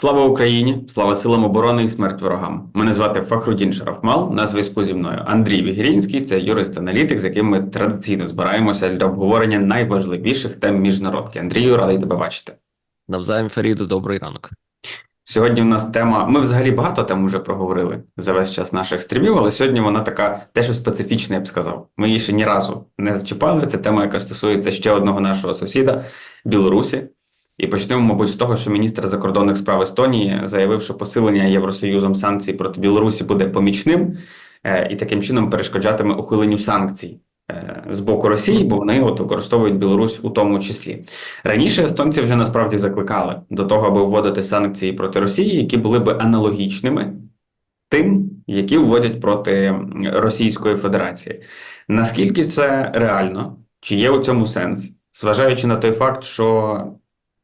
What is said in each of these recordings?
Слава Україні! Слава силам оборони і смерть ворогам! Мене звати Фахрудін Шарахмал. На зв'язку зі мною Андрій Вігірінський, це юрист-аналітик, з яким ми традиційно збираємося для обговорення найважливіших тем міжнародки. Андрію, радий тебе бачити. Навзаєм Фаріду, добрий ранок. Сьогодні в нас тема. Ми взагалі багато тем вже проговорили за весь час наших стрімів, але сьогодні вона така теж специфічна, я б сказав. Ми її ще ні разу не зачіпали. Це тема, яка стосується ще одного нашого сусіда Білорусі. І почнемо, мабуть, з того, що міністр закордонних справ Естонії заявив, що посилення Євросоюзом санкцій проти Білорусі буде помічним е, і таким чином перешкоджатиме ухиленню санкцій е, з боку Росії, бо вони от використовують Білорусь у тому числі. Раніше естонці вже насправді закликали до того, аби вводити санкції проти Росії, які були би аналогічними тим, які вводять проти Російської Федерації. Наскільки це реально? Чи є у цьому сенс? Зважаючи на той факт, що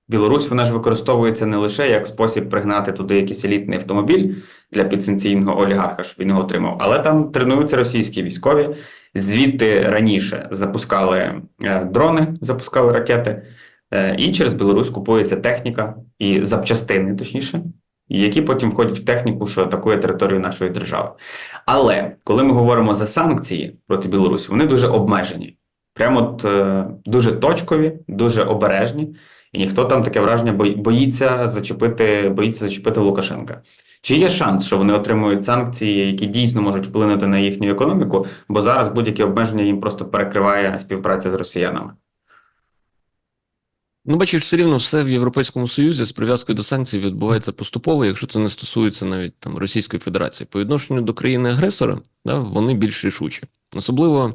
Білорусь вона ж використовується не лише як спосіб пригнати туди якийсь елітний автомобіль для підсанкційного олігарха, щоб він його отримав, але там тренуються російські військові. Звідти раніше запускали е, дрони, запускали ракети, е, і через Білорусь купується техніка і запчастини, точніше, які потім входять в техніку, що атакує територію нашої держави. Але коли ми говоримо за санкції проти Білорусі, вони дуже обмежені, прямо от е, дуже точкові, дуже обережні. І ніхто там таке враження боїться зачепити, боїться зачепити Лукашенка. Чи є шанс, що вони отримують санкції, які дійсно можуть вплинути на їхню економіку? Бо зараз будь-які обмеження їм просто перекриває співпраця з росіянами? Ну, бачиш, все рівно все в Європейському Союзі з прив'язкою до санкцій відбувається поступово, якщо це не стосується навіть там Російської Федерації. По відношенню до країни-агресора, да, вони більш рішучі. Особливо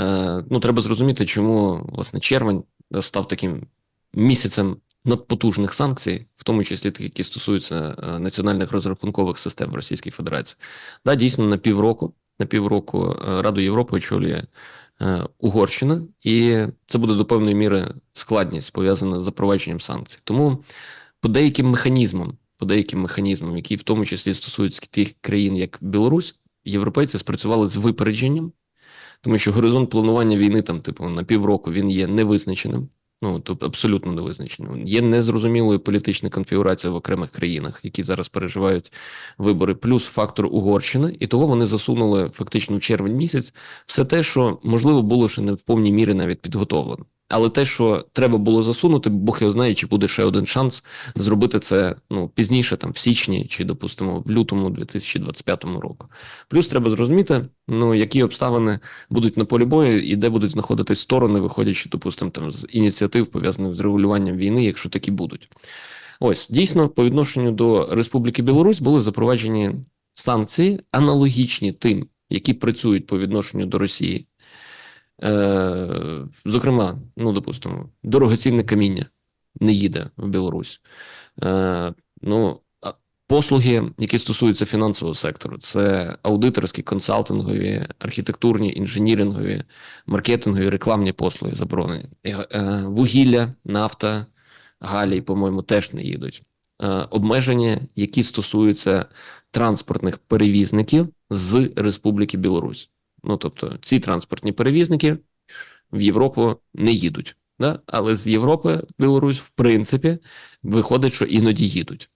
е, ну, треба зрозуміти, чому власне червень став таким місяцем надпотужних санкцій, в тому числі тих, які стосуються е, національних розрахункових систем Російської Федерації. Да, дійсно, на півроку, на півроку е, Раду Європи очолює е, Угорщина, і це буде до певної міри складність пов'язана з запровадженням санкцій. Тому по деяким механізмам, по деяким механізмам, які в тому числі стосуються тих країн, як Білорусь, європейці спрацювали з випередженням, тому що горизонт планування війни там, типу, на півроку він є невизначеним. Ну тобто абсолютно невизначено. Є незрозумілою політична конфігурація в окремих країнах, які зараз переживають вибори, плюс фактор Угорщини, і того вони засунули фактично в червень місяць все те, що можливо було ще не в повній мірі навіть підготовлено. Але те, що треба було засунути, Бог його знає, чи буде ще один шанс зробити це ну пізніше, там в січні, чи допустимо в лютому 2025 року. Плюс треба зрозуміти, ну які обставини будуть на полі бою і де будуть знаходитись сторони, виходячи, допустимо, там з ініціатив пов'язаних з регулюванням війни, якщо такі будуть. Ось дійсно по відношенню до Республіки Білорусь були запроваджені санкції, аналогічні тим, які працюють по відношенню до Росії. Е, Зокрема, ну допустимо, дорогоцінне каміння не їде в Білорусь. Е, Ну, послуги, які стосуються фінансового сектору, це аудиторські, консалтингові, архітектурні, інженірингові, маркетингові, рекламні послуги заборонені. Е, Вугілля, нафта, галій, по-моєму, теж не їдуть. Е, Обмеження, які стосуються транспортних перевізників з Республіки Білорусь. Ну тобто, ці транспортні перевізники в Європу не їдуть. Да? Але з Європи Білорусь, в принципі, виходить, що іноді їдуть.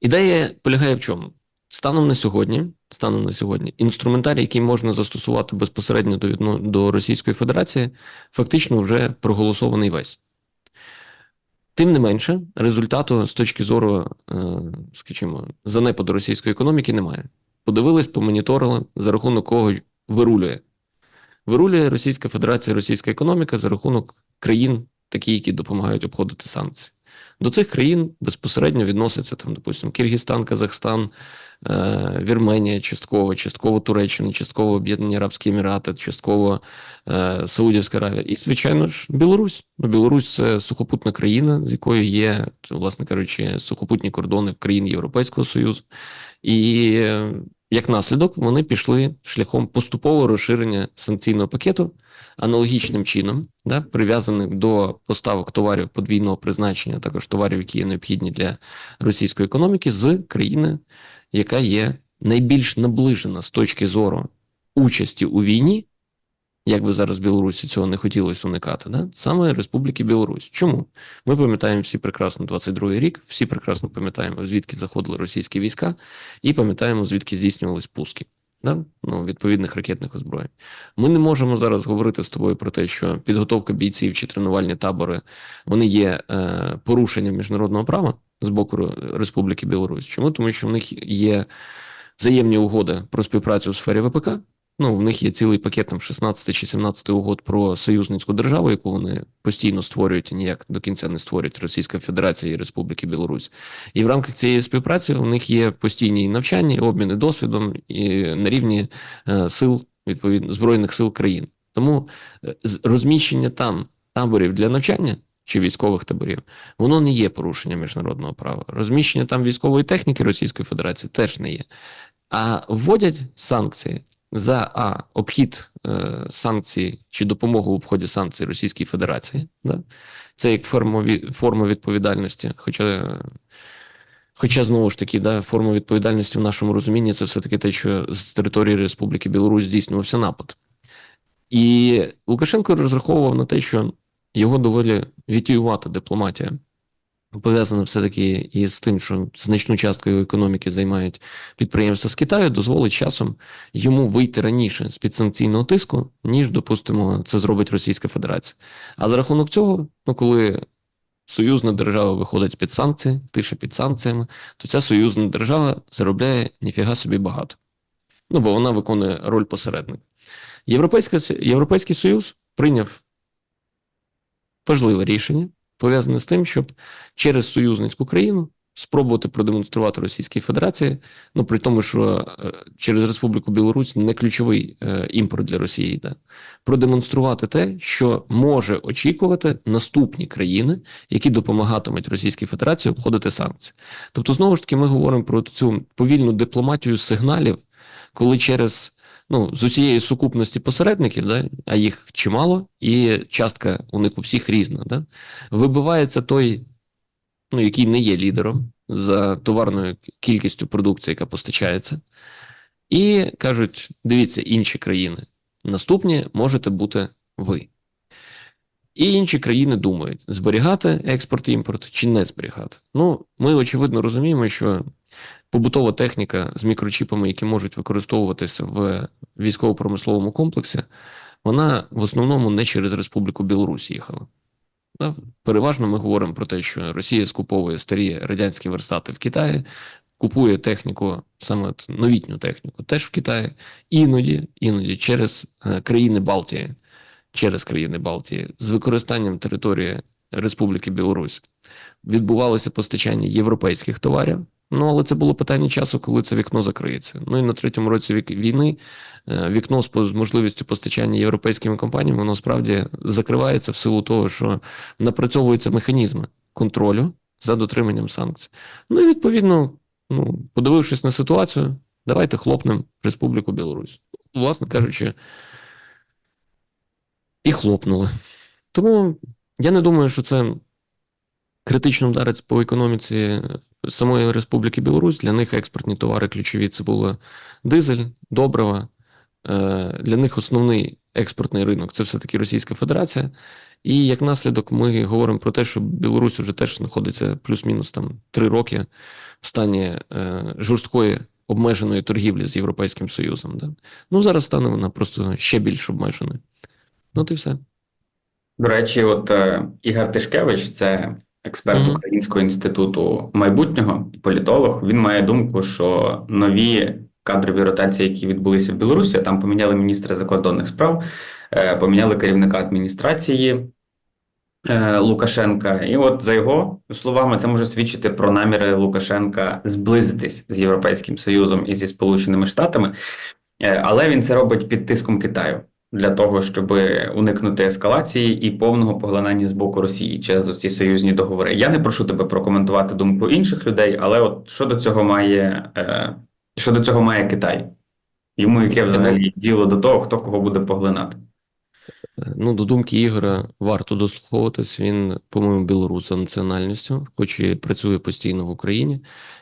Ідея полягає в чому? Станом на сьогодні, станом на сьогодні, інструментарій, який можна застосувати безпосередньо до до Російської Федерації, фактично вже проголосований весь. Тим не менше, результату з точки зору, е, скажімо, занепаду російської економіки немає. Подивились, помоніторили, за рахунок кого вирулює. Вирулює Російська Федерація, російська економіка за рахунок країн, такі, які допомагають обходити санкції. До цих країн безпосередньо відносяться там, допустимо, Киргизстан, Казахстан, е, Вірменія, частково, частково Туреччина, частково Об'єднані Арабські Емірати, частково е, Саудівська Аравія. І, звичайно ж, Білорусь. Ну, Білорусь це сухопутна країна, з якою є, власне кажучи, сухопутні кордони країн Європейського Союзу. І як наслідок, вони пішли шляхом поступового розширення санкційного пакету аналогічним чином, да, прив'язаних до поставок товарів подвійного призначення, також товарів, які є необхідні для російської економіки, з країни, яка є найбільш наближена з точки зору участі у війні як би зараз Білорусі цього не хотілося уникати, да? саме Республіки Білорусь. Чому? Ми пам'ятаємо всі прекрасно 22-й рік, всі прекрасно пам'ятаємо, звідки заходили російські війська, і пам'ятаємо, звідки здійснювались пуски да? ну, відповідних ракетних озброєнь. Ми не можемо зараз говорити з тобою про те, що підготовка бійців чи тренувальні табори вони є е, порушенням міжнародного права з боку Республіки Білорусь. Чому? Тому що в них є взаємні угоди про співпрацю у сфері ВПК. Ну, в них є цілий пакет там 16 чи 17 угод про союзницьку державу, яку вони постійно створюють ніяк до кінця не створюють Російська Федерація і Республіки Білорусь. І в рамках цієї співпраці у них є постійні навчання, обміни досвідом і на рівні е, сил відповідно збройних сил країн. Тому е, розміщення там таборів для навчання чи військових таборів, воно не є порушенням міжнародного права. Розміщення там військової техніки Російської Федерації теж не є. А вводять санкції за а обхід е, санкцій чи допомогу в обході санкцій Російській Федерації. Да? Це як форма, відповідальності. Хоча, хоча знову ж таки, да, форма відповідальності в нашому розумінні це все-таки те, що з території Республіки Білорусь здійснювався напад. І Лукашенко розраховував на те, що його доволі вітіювата дипломатія пов'язана все-таки із тим, що значну частку його економіки займають підприємства з Китаю, дозволить часом йому вийти раніше з підсанкційного тиску, ніж, допустимо, це зробить Російська Федерація. А за рахунок цього, ну коли союзна держава виходить з під санкцій, тише під санкціями, то ця союзна держава заробляє ніфіга собі багато. Ну, бо вона виконує роль посередника. Європейський Союз прийняв важливе рішення, пов'язане з тим, щоб через союзницьку країну спробувати продемонструвати Російській Федерації, ну при тому, що е, через Республіку Білорусь не ключовий е, імпорт для Росії, да, продемонструвати те, що може очікувати наступні країни, які допомагатимуть Російській Федерації обходити санкції. Тобто, знову ж таки, ми говоримо про цю повільну дипломатію сигналів, коли через ну, з усієї сукупності посередників, да, а їх чимало, і частка у них у всіх різна, да, вибивається той, ну, який не є лідером за товарною кількістю продукції, яка постачається, і кажуть: дивіться, інші країни. Наступні можете бути ви. І інші країни думають, зберігати експорт і імпорт чи не зберігати. Ну, ми очевидно розуміємо, що побутова техніка з мікрочіпами, які можуть використовуватися в військово-промисловому комплексі, вона в основному не через Республіку Білорусь їхала. Переважно ми говоримо про те, що Росія скуповує старі радянські верстати в Китаї, купує техніку, саме новітню техніку, теж в Китаї, іноді, іноді через е, країни Балтії, через країни Балтії, з використанням території Республіки Білорусь відбувалося постачання європейських товарів. Ну, але це було питання часу, коли це вікно закриється. Ну і на третьому році війни е, вікно з можливістю постачання європейськими компаніями, воно справді закривається в силу того, що напрацьовуються механізми контролю за дотриманням санкцій. Ну і відповідно, ну, подивившись на ситуацію, давайте хлопнемо Республіку Білорусь. Власне кажучи, і хлопнули. Тому я не думаю, що це критично вдарить по економіці самої Республіки Білорусь. Для них експортні товари ключові це було дизель, добрива. Е, Для них основний експортний ринок це все-таки Російська Федерація. І як наслідок, ми говоримо про те, що Білорусь вже теж знаходиться плюс-мінус там три роки в стані е, жорсткої обмеженої торгівлі з Європейським Союзом. Да? Ну зараз стане вона просто ще більш обмеженою. Ну, от і все. До речі, от е, Ігор Тишкевич, це експерт Мгм. Українського інституту майбутнього і політолог. Він має думку, що нові кадрові ротації, які відбулися в Білорусі, там поміняли міністра закордонних справ, е, поміняли керівника адміністрації е, Лукашенка. І от за його словами, це може свідчити про наміри Лукашенка зблизитись з Європейським Союзом і зі Сполученими Штатами, Е, але він це робить під тиском Китаю для того, щоб уникнути ескалації і повного поглинання з боку Росії через ці союзні договори. Я не прошу тебе прокоментувати думку інших людей, але от що до цього має, е, що до цього має Китай? Йому яке взагалі діло до того, хто кого буде поглинати? Ну, до думки Ігора, варто дослуховуватись. Він, по-моєму, білорус за національністю, хоч і працює постійно в Україні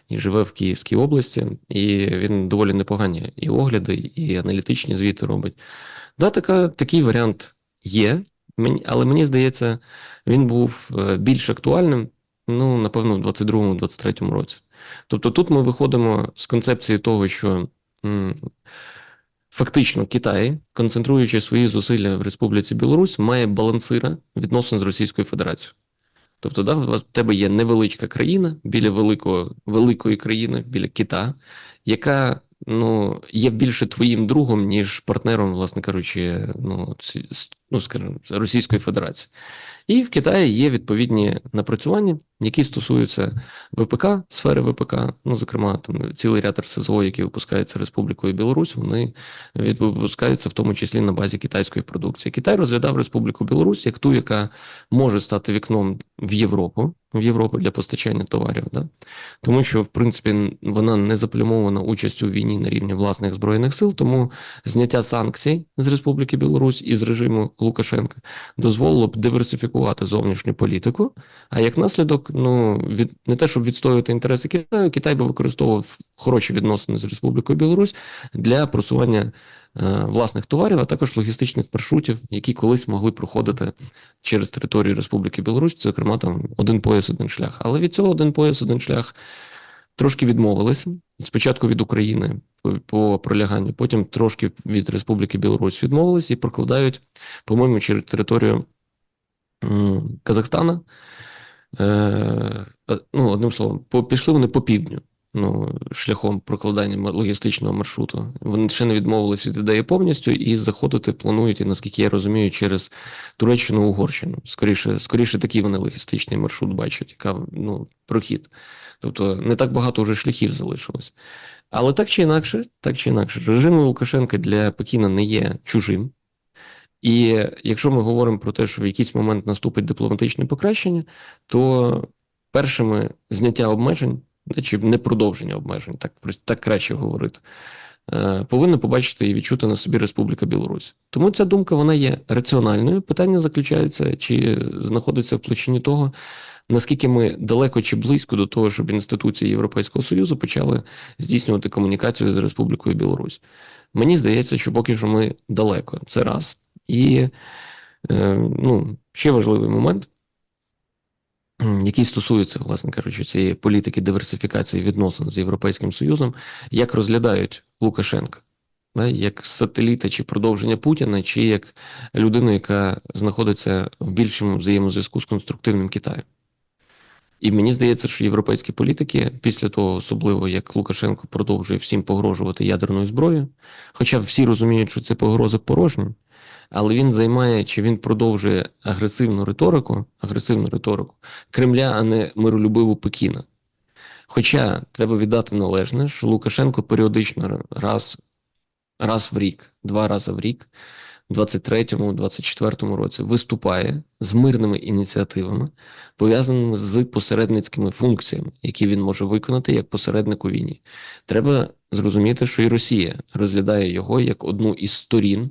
і живе в Київській області, і він доволі непогані і огляди, і аналітичні звіти робить. Да, така, такий варіант є, але мені здається, він був е, більш актуальним, ну, напевно, в 22-23 році. Тобто тут ми виходимо з концепції того, що фактично Китай, концентруючи свої зусилля в Республіці Білорусь, має балансира відносин з Російською Федерацією. Тобто, да, в тебе є невеличка країна біля великого, великої країни, біля Кита, яка ну, є більше твоїм другом, ніж партнером, власне кажучи, ну, ну, скажімо, Російської Федерації. І в Китаї є відповідні напрацювання, які стосуються ВПК, сфери ВПК, ну, зокрема, там цілий ряд РСЗО, які випускаються Республікою Білорусь, вони від- випускаються в тому числі на базі китайської продукції. Китай розглядав Республіку Білорусь як ту, яка може стати вікном в Європу, в Європу для постачання товарів, да? тому що, в принципі, вона не заплямована участю у війні на рівні власних збройних сил, тому зняття санкцій з Республіки Білорусь і з режиму Лукашенка дозволило б диверсифікувати зовнішню політику. А як наслідок, ну від не те, щоб відстоювати інтереси Китаю, Китай би використовував хороші відносини з Республікою Білорусь для просування е, власних товарів, а також логістичних маршрутів, які колись могли проходити через територію Республіки Білорусь, зокрема там один пояс, один шлях. Але від цього один пояс, один шлях трошки відмовилися. Спочатку від України по, проляганню, потім трошки від Республіки Білорусь відмовились і прокладають, по-моєму, через територію Казахстана. Е, е, ну, одним словом, пішли вони по півдню. Ну, шляхом прокладання логістичного маршруту. Вони ще не відмовились від ідеї повністю і заходити планують, і наскільки я розумію, через Туреччину, Угорщину. Скоріше, скоріше такий вони логістичний маршрут бачать, яка ну, прохід. Тобто не так багато вже шляхів залишилось. Але так чи інакше, так чи інакше, режим Лукашенка для Пекіна не є чужим. І якщо ми говоримо про те, що в якийсь момент наступить дипломатичне покращення, то першими зняття обмежень, чи не продовження обмежень, так, так краще говорити, е, повинна побачити і відчути на собі Республіка Білорусь. Тому ця думка вона є раціональною. Питання заключається, чи знаходиться в площині того, наскільки ми далеко чи близько до того, щоб інституції Європейського Союзу почали здійснювати комунікацію з Республікою Білорусь. Мені здається, що поки що ми далеко. Це раз. І е, ну, ще важливий момент, який стосується, власне кажучи, цієї політики диверсифікації відносин з Європейським Союзом, як розглядають Лукашенка, як сателіта чи продовження Путіна, чи як людину, яка знаходиться в більшому взаємозв'язку з конструктивним Китаєм. І мені здається, що європейські політики, після того, особливо як Лукашенко продовжує всім погрожувати ядерною зброєю, хоча всі розуміють, що це погрози порожні, але він займає чи він продовжує агресивну риторику, агресивну риторику Кремля, а не миролюбиву Пекіна. Хоча треба віддати належне, що Лукашенко періодично раз, раз в рік, два рази в рік, в 23-му, 24-му році виступає з мирними ініціативами, пов'язаними з посередницькими функціями, які він може виконати як посередник у війні. Треба зрозуміти, що і Росія розглядає його як одну із сторін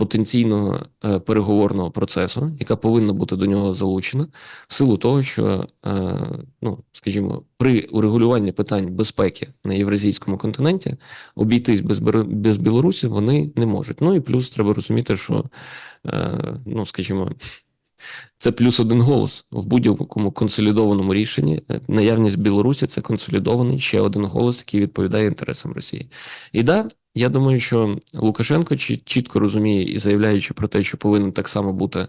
потенційного е, переговорного процесу, яка повинна бути до нього залучена, в силу того, що, е, ну скажімо, при урегулюванні питань безпеки на євразійському континенті обійтись без, без Білорусі вони не можуть. Ну і плюс треба розуміти, що, е, ну скажімо. Це плюс один голос в будь-якому консолідованому рішенні. Наявність Білорусі це консолідований ще один голос, який відповідає інтересам Росії. І да, я думаю, що Лукашенко чітко розуміє і заявляючи про те, що повинен так само бути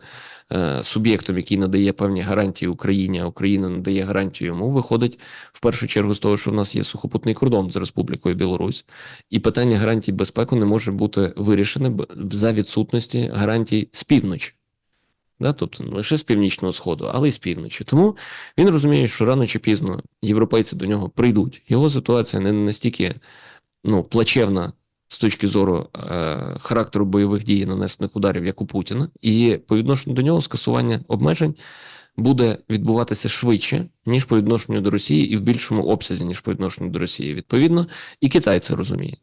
е, суб'єктом, який надає певні гарантії Україні, а Україна надає гарантію йому, виходить в першу чергу з того, що в нас є сухопутний кордон з Республікою Білорусь, і питання гарантій безпеки не може бути вирішене за відсутності гарантій з півночі. Да, тобто не лише з північного сходу, але й з півночі. Тому він розуміє, що рано чи пізно європейці до нього прийдуть. Його ситуація не настільки ну, плачевна з точки зору е, характеру бойових дій нанесених ударів, як у Путіна, і по відношенню до нього скасування обмежень буде відбуватися швидше, ніж по відношенню до Росії, і в більшому обсязі, ніж по відношенню до Росії. Відповідно, і Китай це розуміє.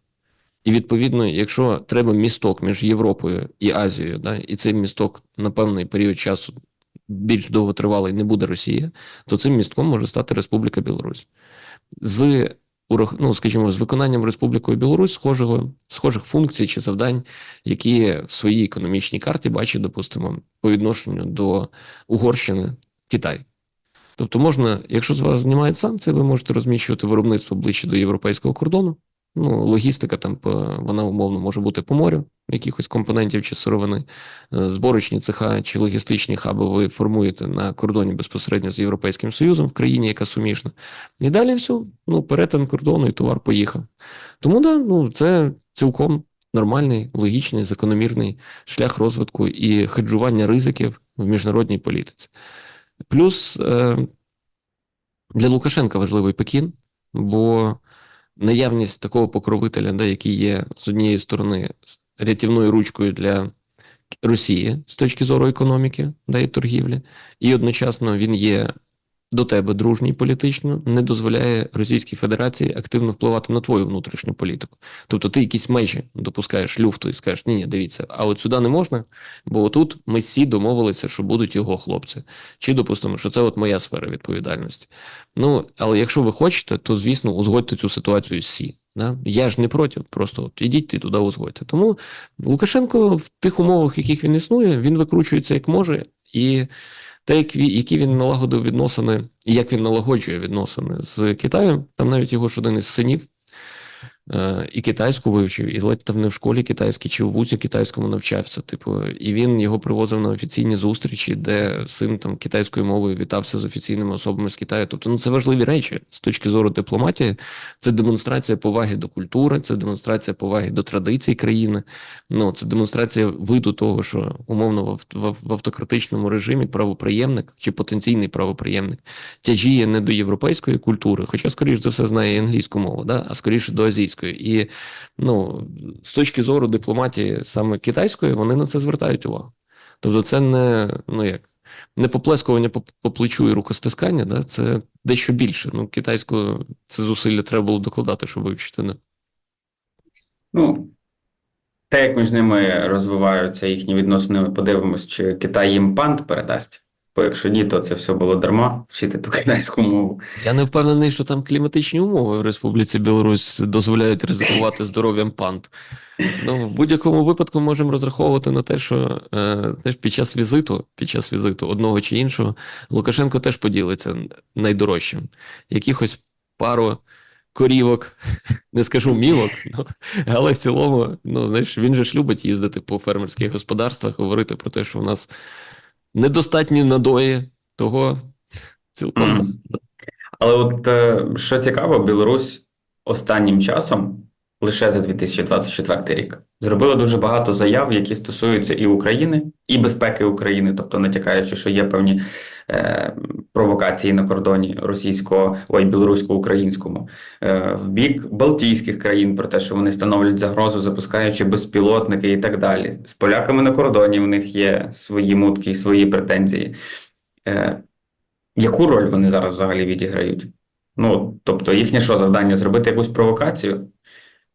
І відповідно, якщо треба місток між Європою і Азією, да, і цей місток на певний період часу більш довготривалий не буде Росія, то цим містком може стати Республіка Білорусь. З ну, скажімо, з виконанням Республікою Білорусь схожого, схожих функцій чи завдань, які в своїй економічній карті бачить, допустимо, по відношенню до Угорщини Китай. Тобто можна, якщо з вас знімають санкції, ви можете розміщувати виробництво ближче до європейського кордону. Ну, логістика там вона умовно може бути по морю, якихось компонентів чи сировини. Е, Зборочні цеха чи логістичні хаби ви формуєте на кордоні безпосередньо з Європейським Союзом в країні, яка суміжна. І далі все, ну, перетин кордону і товар поїхав. Тому да, ну, це цілком нормальний, логічний, закономірний шлях розвитку і хеджування ризиків в міжнародній політиці. Плюс е, для Лукашенка важливий Пекін, бо наявність такого покровителя, да, який є з однієї сторони рятівною ручкою для Росії з точки зору економіки да, і торгівлі, і одночасно він є до тебе дружній політично, не дозволяє Російській Федерації активно впливати на твою внутрішню політику. Тобто ти якісь межі допускаєш люфту і скажеш, ні, ні, дивіться, а от сюди не можна, бо отут ми всі домовилися, що будуть його хлопці. Чи допустимо, що це от моя сфера відповідальності. Ну, але якщо ви хочете, то звісно узгодьте цю ситуацію всі. Да? Я ж не проти, просто от ідіть ти туди узгодьте. Тому Лукашенко в тих умовах, в яких він існує, він викручується як може, і те, як які він налагодив відносини, і як він налагоджує відносини з Китаєм, там навіть його ж один із синів і китайську вивчив, і ледь там не в школі китайській чи в вузі китайському навчався. Типу, і він його привозив на офіційні зустрічі, де син там китайською мовою вітався з офіційними особами з Китаю. Тобто, ну це важливі речі з точки зору дипломатії. Це демонстрація поваги до культури, це демонстрація поваги до традицій країни. Ну це демонстрація виду того, що умовно в автократичному режимі правоприємник чи потенційний правоприємник тяжіє не до європейської культури, хоча, скоріш за все, знає англійську мову, да? а скоріше до азійської. І ну, з точки зору дипломатії саме китайської, вони на це звертають увагу. Тобто, це не ну як. Не поплескування по, по плечу і рукостискання, да, це дещо більше. Ну, китайську це зусилля треба було докладати, щоб вивчити. Да. Ну, те, як між ними розвиваються їхні відносини, ми подивимось, чи Китай їм пант передасть. Бо якщо ні, то це все було дарма вчити ту китайську мову. Я не впевнений, що там кліматичні умови в Республіці Білорусь дозволяють ризикувати здоров'ям панд. Ну, в будь-якому випадку можемо розраховувати на те, що е, під час візиту, під час візиту одного чи іншого, Лукашенко теж поділиться найдорожчим. Якихось пару корівок, не скажу мілок, ну, але в цілому, ну, знаєш, він же ж любить їздити по фермерських господарствах, говорити про те, що у нас недостатні надої, того цілком Mm. так. Але от е, що цікаво, Білорусь останнім часом, лише за 2024 рік, зробила дуже багато заяв, які стосуються і України, і безпеки України, тобто натякаючи, що є певні е, провокації на кордоні російського, ой, білорусько-українському, е, в бік Балтійських країн про те, що вони становлять загрозу, запускаючи безпілотники і так далі. З поляками на кордоні в них є свої мутки і свої претензії. Е, Яку роль вони зараз взагалі відіграють? Ну, тобто, їхнє що завдання зробити якусь провокацію?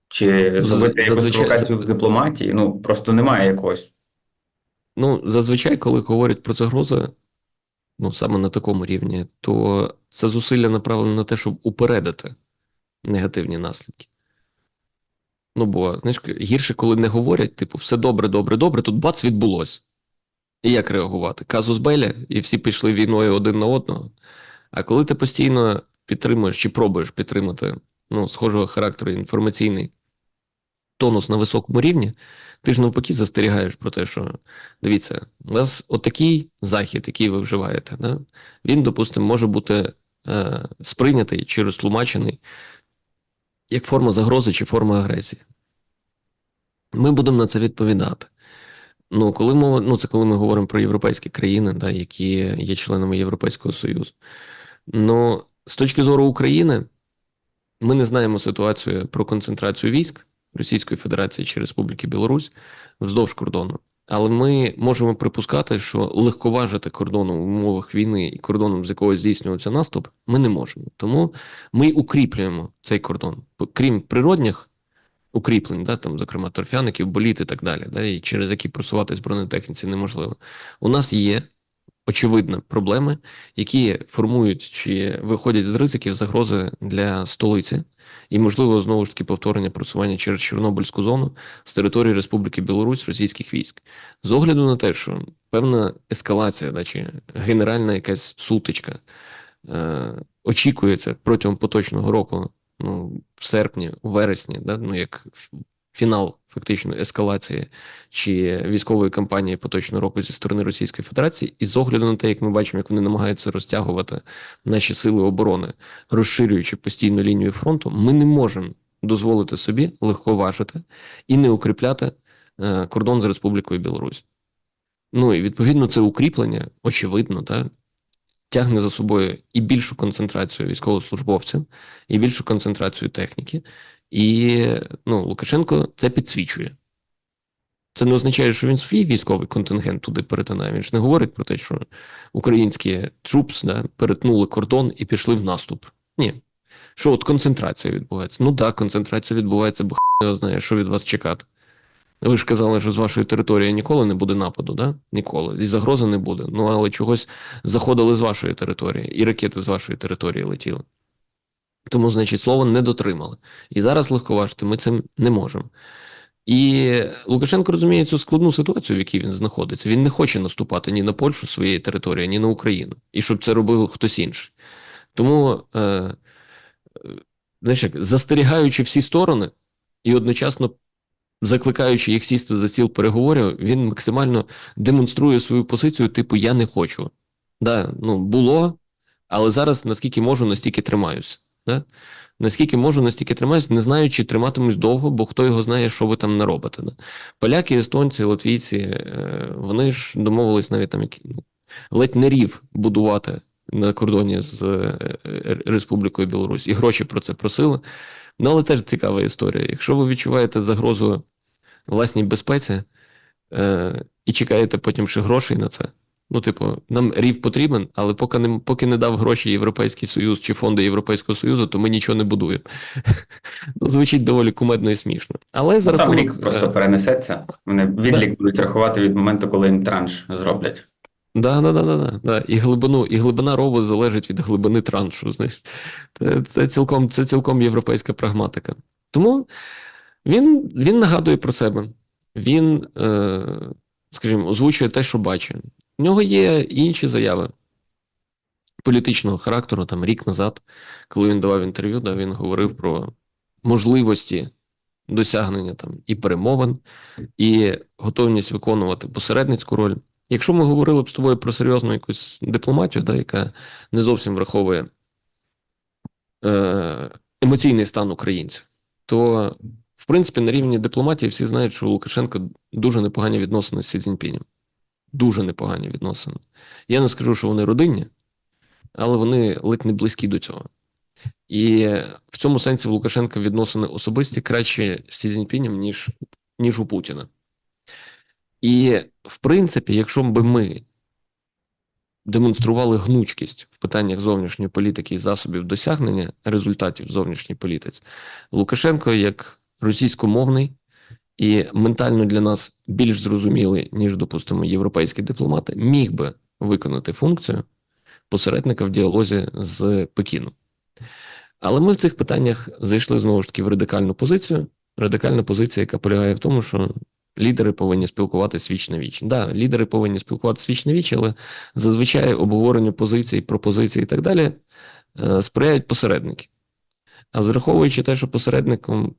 Чи зробити якусь зазвичай- провокацію в дипломатії? Ну, просто немає якогось. Ну, зазвичай, коли говорять про загрози, ну саме на такому рівні, то це зусилля направлено на те, щоб упередити негативні наслідки. Ну, бо, знаєш, гірше, коли не говорять, типу, все добре, добре, добре, тут бац відбулось. І як реагувати? Казус Белі, і всі пішли війною один на одного. А коли ти постійно підтримуєш чи пробуєш підтримати ну, схожого характеру інформаційний тонус на високому рівні, ти ж навпаки застерігаєш про те, що дивіться, у вас отакий захід, який ви вживаєте, да? він, допустимо, може бути е, сприйнятий чи розтлумачений як форма загрози чи форма агресії. Ми будемо на це відповідати. Ну, коли мова, ну, це коли ми говоримо про європейські країни, да, які є членами Європейського Союзу. Ну, з точки зору України, ми не знаємо ситуацію про концентрацію військ Російської Федерації чи Республіки Білорусь вздовж кордону. Але ми можемо припускати, що легковажити кордоном в умовах війни і кордоном, з якого здійснюється наступ, ми не можемо. Тому ми укріплюємо цей кордон. Крім природних укріплень, да, там, зокрема, торфяників, боліт і так далі, да, і через які просуватись бронетехніці неможливо. У нас є очевидно проблеми, які формують чи виходять з ризиків загрози для столиці, і, можливо, знову ж таки повторення просування через Чорнобильську зону з території Республіки Білорусь російських військ. З огляду на те, що певна ескалація, да, чи генеральна якась сутичка е, очікується протягом поточного року, ну, в серпні, у вересні, да, ну, як фінал фактично ескалації чи військової кампанії поточного року зі сторони Російської Федерації, і з огляду на те, як ми бачимо, як вони намагаються розтягувати наші сили оборони, розширюючи постійну лінію фронту, ми не можемо дозволити собі легковажити і не укріпляти е, кордон з Республікою Білорусь. Ну і відповідно це укріплення, очевидно, так, тягне за собою і більшу концентрацію військовослужбовців, і більшу концентрацію техніки. І ну, Лукашенко це підсвічує. Це не означає, що він свій військовий контингент туди перетинає. Він ж не говорить про те, що українські трупс да, перетнули кордон і пішли в наступ. Ні. Що от концентрація відбувається? Ну так, концентрація відбувається, бо хто знає, що від вас чекати. Ви ж казали, що з вашої території ніколи не буде нападу, да? Ніколи. І загрози не буде. Ну, але чогось заходили з вашої території, і ракети з вашої території летіли. Тому, значить, слово не дотримали. І зараз легковажити ми цим не можемо. І Лукашенко розуміє цю складну ситуацію, в якій він знаходиться. Він не хоче наступати ні на Польщу своєї території, ні на Україну, і щоб це робив хтось інший. Тому, е, знаєш, як, застерігаючи всі сторони і одночасно закликаючи їх сісти за стіл переговорів, він максимально демонструє свою позицію, типу Я не хочу. Да, ну, Було, але зараз, наскільки можу, настільки тримаюся. Да? Наскільки можу, настільки тримаюсь, не знаю, чи триматимусь довго, бо хто його знає, що ви там наробите. Да? Поляки, естонці, латвійці, е, вони ж домовились навіть там які, ну, ледь не рів будувати на кордоні з е, Республікою Білорусь, і гроші про це просили. Ну, але теж цікава історія. Якщо ви відчуваєте загрозу власній безпеці е, і чекаєте потім ще грошей на це. Ну, типу, нам рів потрібен, але поки не поки не дав гроші Європейський Союз чи фонди Європейського Союзу, то ми нічого не будуємо. ну, Звучить доволі кумедно і смішно. Але за ну, рахунок... Там рік просто перенесеться. Вони відлік да. будуть рахувати від моменту, коли їм транш зроблять. Да, да, да, да, да. І глибину, і глибина рову залежить від глибини траншу. Знаєш. Це, це, цілком, це цілком європейська прагматика. Тому він він нагадує про себе. Він, е, скажімо, озвучує те, що бачить. У нього є інші заяви політичного характеру. Там рік назад, коли він давав інтерв'ю, да, він говорив про можливості досягнення там і перемовин, і готовність виконувати посередницьку роль. Якщо ми говорили б з тобою про серйозну якусь дипломатію, да, яка не зовсім враховує е, емоційний стан українців, то в принципі на рівні дипломатії всі знають, що у Лукашенка дуже непогані відносини з Сі Цзіньпінем. Дуже непогані відносини. Я не скажу, що вони родинні, але вони ледь не близькі до цього. І в цьому сенсі в Лукашенка відносини особисті краще з Сі Цзіньпінем, ніж, ніж у Путіна. І, в принципі, якщо б ми демонстрували гнучкість в питаннях зовнішньої політики і засобів досягнення результатів зовнішньої політиці, Лукашенко, як російськомовний і ментально для нас більш зрозумілий, ніж, допустимо, європейські дипломати, міг би виконати функцію посередника в діалозі з Пекіном. Але ми в цих питаннях зайшли знову ж таки в радикальну позицію. Радикальна позиція, яка полягає в тому, що лідери повинні спілкуватися віч на віч. Да, лідери повинні спілкуватися віч на віч, але зазвичай обговоренню позицій, пропозицій і так далі е, сприяють посередники. А зраховуючи те, що посередником,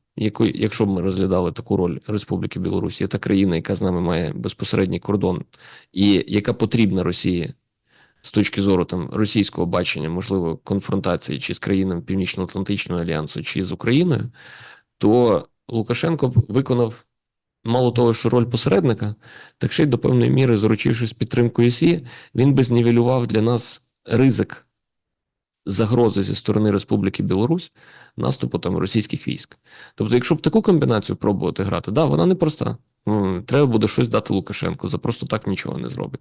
якщо б ми розглядали таку роль Республіки Білорусь, є та країна, яка з нами має безпосередній кордон, і яка потрібна Росії з точки зору там російського бачення, можливо, конфронтації чи з країнами Північно-Атлантичного альянсу, чи з Україною, то Лукашенко б виконав мало того, що роль посередника, так ще й до певної міри, заручившись підтримкою СІ, він би знівелював для нас ризик загрози зі сторони Республіки Білорусь наступу там російських військ. Тобто, якщо б таку комбінацію пробувати грати, да, вона непроста. Ну, Треба буде щось дати Лукашенку, за просто так нічого не зробить.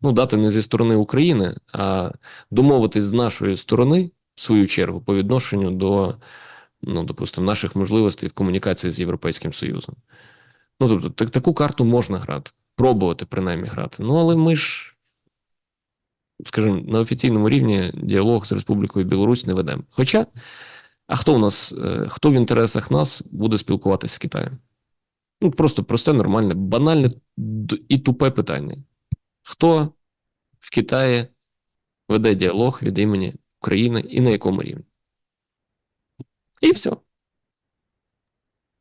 Ну, дати не зі сторони України, а домовитись з нашої сторони, в свою чергу, по відношенню до, ну, допустимо, наших можливостей в комунікації з Європейським Союзом. Ну, тобто, так, таку карту можна грати, пробувати принаймні грати. Ну, але ми ж скажімо, на офіційному рівні діалог з Республікою Білорусь не ведемо. Хоча, а хто у нас, хто в інтересах нас буде спілкуватися з Китаєм? Ну, просто просте, нормальне, банальне і тупе питання. Хто в Китаї веде діалог від імені України і на якому рівні? І все.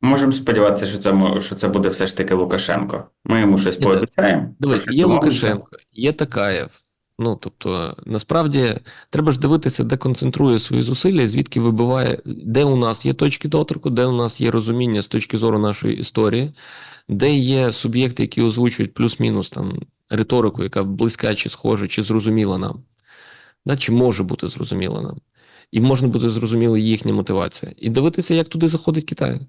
Можемо сподіватися, що це, що це буде все ж таки Лукашенко. Ми йому щось пообіцяємо. Дивись, є. Лукашенко, є Такаєв. Ну, тобто, насправді, треба ж дивитися, де концентрує свої зусилля, звідки вибиває, де у нас є точки доторку, де у нас є розуміння з точки зору нашої історії, де є суб'єкти, які озвучують плюс-мінус там риторику, яка близька чи схожа, чи зрозуміла нам, да, чи може бути зрозуміла нам. І можна бути зрозуміла їхня мотивація. І дивитися, як туди заходить Китай.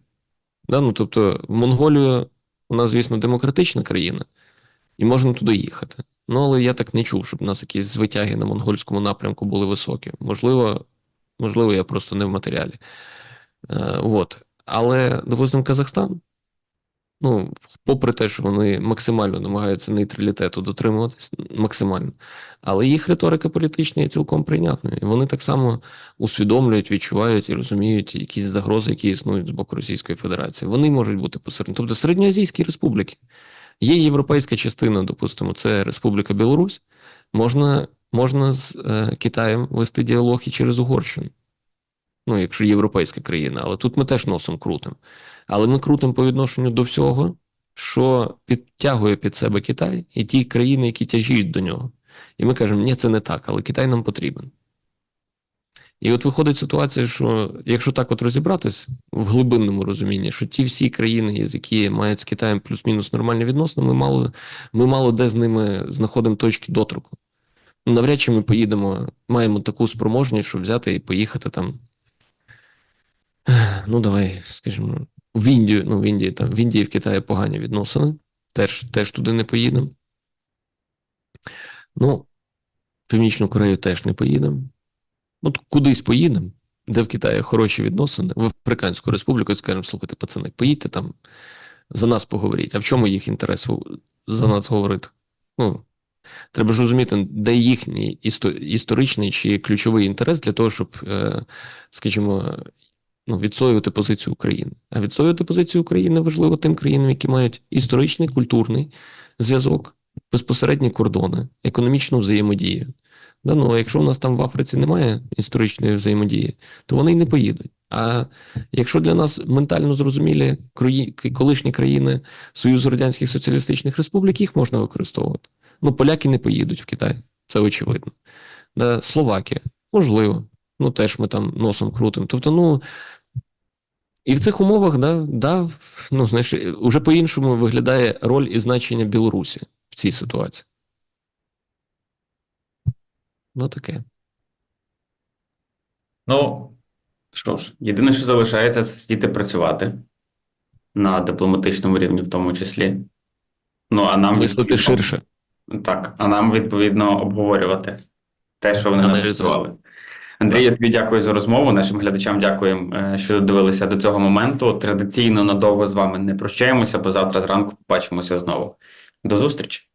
Да, ну, тобто, Монголію у нас, звісно, демократична країна, і можна туди їхати. Ну, але я так не чув, щоб у нас якісь звитяги на монгольському напрямку були високі. Можливо, можливо, я просто не в матеріалі. Е, от. Але, допустимо, Казахстан, ну, попри те, що вони максимально намагаються нейтралітету дотримуватись, максимально, але їх риторика політична є цілком прийнятною. І вони так само усвідомлюють, відчувають і розуміють якісь загрози, які існують з боку Російської Федерації. Вони можуть бути посередні. Тобто середньоазійські республіки. Є європейська частина, допустимо, це Республіка Білорусь. Можна, можна з е, Китаєм вести діалог і через Угорщину. Ну, якщо європейська країна, але тут ми теж носом крутимо. Але ми крутимо по відношенню до всього, що підтягує під себе Китай і ті країни, які тяжіють до нього. І ми кажемо, ні, це не так, але Китай нам потрібен. І от виходить ситуація, що якщо так от розібратись в глибинному розумінні, що ті всі країни, з які мають з Китаєм плюс-мінус нормальні відносини, ми мало, ми мало де з ними знаходимо точки доторку. Ну, навряд чи ми поїдемо, маємо таку спроможність, щоб взяти і поїхати там. Ну, давай, скажімо, в Індію. Ну, в Індії там в Індії в Китаї погані відносини. Теж, теж туди не поїдемо. Ну, в Північну Корею теж не поїдемо. От кудись поїдемо, де в Китаї хороші відносини, в Африканську Республіку, і скажемо, слухайте, пацани, поїдьте там, за нас поговоріть. А в чому їх інтерес за нас говорити? Ну, треба ж розуміти, де їхній історичний чи ключовий інтерес для того, щоб, е, скажімо, ну, відстоювати позицію України. А відстоювати позицію України важливо тим країнам, які мають історичний, культурний зв'язок, безпосередні кордони, економічну взаємодію. Да, ну, а якщо у нас там в Африці немає історичної взаємодії, то вони й не поїдуть. А якщо для нас ментально зрозумілі колишні країни Союзу Радянських Соціалістичних Республік, їх можна використовувати. Ну, поляки не поїдуть в Китай, це очевидно. Да, Словакія, можливо. Ну, теж ми там носом крутимо. Тобто, ну. І в цих умовах, да, да, ну, знаєш, уже по-іншому виглядає роль і значення Білорусі в цій ситуації. Ну, таке. Ну, що ж, єдине, що залишається, це сидіти працювати на дипломатичному рівні, в тому числі. Ну, а нам Мислити ширше. Так, а нам відповідно обговорювати те, що вони Аналізувати. напрацювали. Андрій, я тобі дякую за розмову. Нашим глядачам дякуємо, е, що дивилися до цього моменту. Традиційно надовго з вами не прощаємося, бо завтра зранку побачимося знову. До зустрічі!